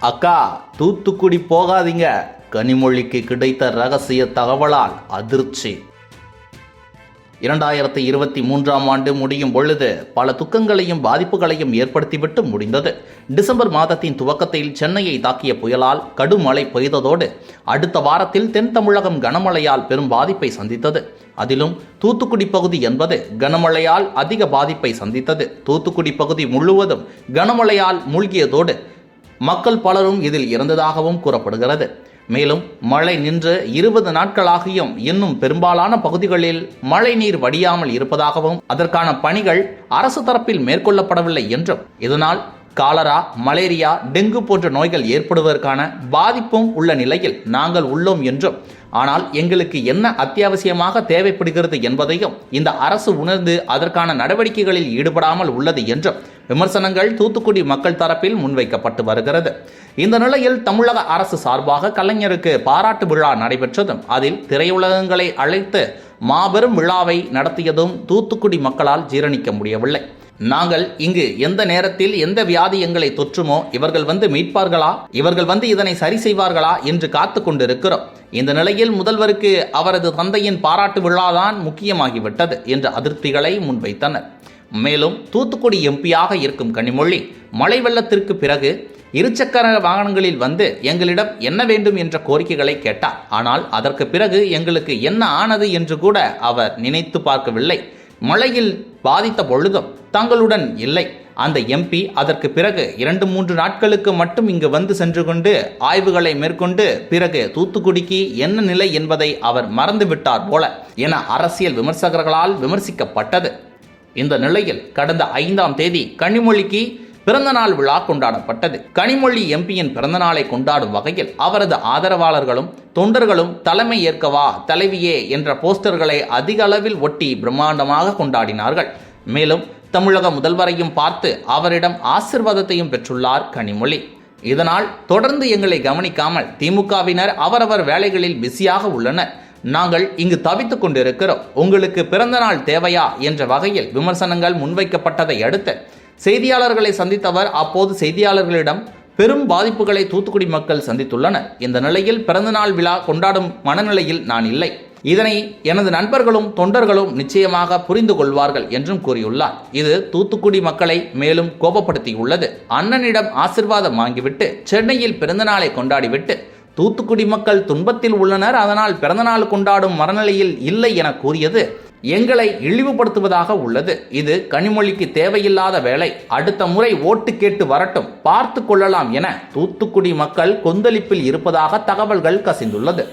அக்கா தூத்துக்குடி போகாதீங்க. கனிமொழிக்கு கிடைத்த ரகசிய தகவலால் அதிர்ச்சி. இரண்டாயிரத்தி இருபத்தி மூன்றாம் ஆண்டு முடியும் பொழுது பல துக்கங்களையும் பாதிப்புகளையும் ஏற்படுத்திவிட்டு முடிந்தது. டிசம்பர் மாதத்தின் துவக்கத்தில் சென்னையை தாக்கிய புயலால் கடும் மழை பெய்ததோடு அடுத்த வாரத்தில் தென் தமிழகம் கனமழையால் பெரும் பாதிப்பை சந்தித்தது. அதிலும் தூத்துக்குடி பகுதி என்பது கனமழையால் அதிக பாதிப்பை சந்தித்தது. தூத்துக்குடி பகுதி முழுவதும் கனமழையால் மூழ்கியதோடு மக்கள் பலரும் இதில் இறந்ததாகவும் கூறப்படுகிறது. மேலும் மழை நின்று இருபது நாட்களாகியும் இன்னும் பெரும்பாலான பகுதிகளில் மழை நீர் வடியாமல் இருப்பதாகவும் அதற்கான பணிகள் அரசு தரப்பில் மேற்கொள்ளப்படவில்லை என்றும் இதனால் காலரா மலேரியா டெங்கு போன்ற நோய்கள் ஏற்படுவதற்கான பாதிப்பும் உள்ள நிலையில் நாங்கள் உள்ளோம் என்றும் ஆனால் எங்களுக்கு என்ன அத்தியாவசியமாக தேவைப்படுகிறது என்பதையும் இந்த அரசு உணர்ந்து அதற்கான நடவடிக்கைகளில் ஈடுபடாமல் உள்ளது என்றும் விமர்சனங்கள் தூத்துக்குடி மக்கள் தரப்பில் முன்வைக்கப்பட்டு வருகிறது. இந்த நிலையில் தமிழக அரசு சார்பாக கலைஞருக்கு பாராட்டு விழா நடைபெற்றதும் அதில் திரையுலகங்களை அழைத்து மாபெரும் விழாவை நடத்தியதும் தூத்துக்குடி மக்களால் ஜீரணிக்க முடியவில்லை. நாங்கள் இங்கு எந்த நேரத்தில் எந்த வியாதி எங்களை தொற்றுமோ இவர்கள் வந்து மீட்பார்களா இவர்கள் வந்து இதனை சரி செய்வார்களா என்று காத்து கொண்டிருக்கிறோம். இந்த நிலையில் முதல்வருக்கு அவரது தந்தையின் பாராட்டு விழாதான் முக்கியமாகிவிட்டது என்ற அதிருப்திகளை முன்வைத்தனர். மேலும் தூத்துக்குடி எம்பியாக இருக்கும் கனிமொழி மழை வெள்ளத்திற்கு பிறகு இருசக்கர வாகனங்களில் வந்து எங்களிடம் என்ன வேண்டும் என்ற கோரிக்கைகளை கேட்டார். ஆனால் அதற்கு பிறகு எங்களுக்கு என்ன ஆனது என்று கூட அவர் நினைத்து பார்க்கவில்லை. மழையில் பாதித்த பொழுதும் தங்களுடன் இல்லை. அந்த எம்பி அதற்கு பிறகு இரண்டு மூன்று நாட்களுக்கு மட்டும் இங்கு வந்து சென்று கொண்டு ஆய்வுகளை மேற்கொண்டு பிறகு தூத்துக்குடிக்கு என்ன நிலை என்பதை அவர் மறந்துவிட்டார் போல. என அரசியல் விமர்சகர்களால் விமர்சிக்கப்பட்டது. இந்த நிலையில் கடந்த ஐந்தாம் தேதி கனிமொழிக்கு பிறந்தநாள் விழா கொண்டாடப்பட்டது. கனிமொழி எம்பியின் பிறந்தநாளை கொண்டாடும் வகையில் அவரது ஆதரவாளர்களும் தொண்டர்களும் தலைமை ஏற்கவா தலைவியே என்ற போஸ்டர்களை அதிக அளவில் ஒட்டி பிரம்மாண்டமாக கொண்டாடினார்கள். மேலும் தமிழக முதல்வரையும் பார்த்து அவரிடம் ஆசிர்வாதத்தையும் பெற்றுள்ளார் கனிமொழி. இதனால் தொடர்ந்து எங்களை கவனிக்காமல் திமுகவினர் அவரவர் வேலைகளில் பிஸியாக உள்ளனர். நாங்கள் இங்கு தவித்துக் கொண்டிருக்கிறோம். உங்களுக்கு பிறந்தநாள் தேவையா? என்ற வகையில் விமர்சனங்கள் முன்வைக்கப்பட்டதை அடுத்து செய்தியாளர்களை சந்தித்தவர் அப்போது செய்தியாளர்களிடம் பெரும் பாதிப்புகளை தூத்துக்குடி மக்கள் சந்தித்துள்ளனர். இந்த நிலையில் பிறந்தநாள் விழா கொண்டாடும் மனநிலையில் நான் இல்லை. இதனை எனது நண்பர்களும் தொண்டர்களும் நிச்சயமாக புரிந்து கொள்வார்கள் என்றும் கூறியுள்ளார். இது தூத்துக்குடி மக்களை மேலும் கோபப்படுத்தியுள்ளது. அண்ணனிடம் ஆசிர்வாதம் வாங்கிவிட்டு சென்னையில் பிறந்தநாளை கொண்டாடிவிட்டு தூத்துக்குடி மக்கள் துன்பத்தில் உள்ளனர். அதனால் பிறந்தநாள் கொண்டாடும் மனநிலையில் இல்லை என கூறியது. எங்களை இழிவுபடுத்துவதாக உள்ளது. இது கனிமொழிக்கு தேவையில்லாத வேலை. அடுத்த முறை ஓட்டு கேட்டு வரட்டும். பார்த்து கொள்ளலாம் என தூத்துக்குடி மக்கள் கொந்தளிப்பில் இருப்பதாக தகவல்கள் கசிந்துள்ளது.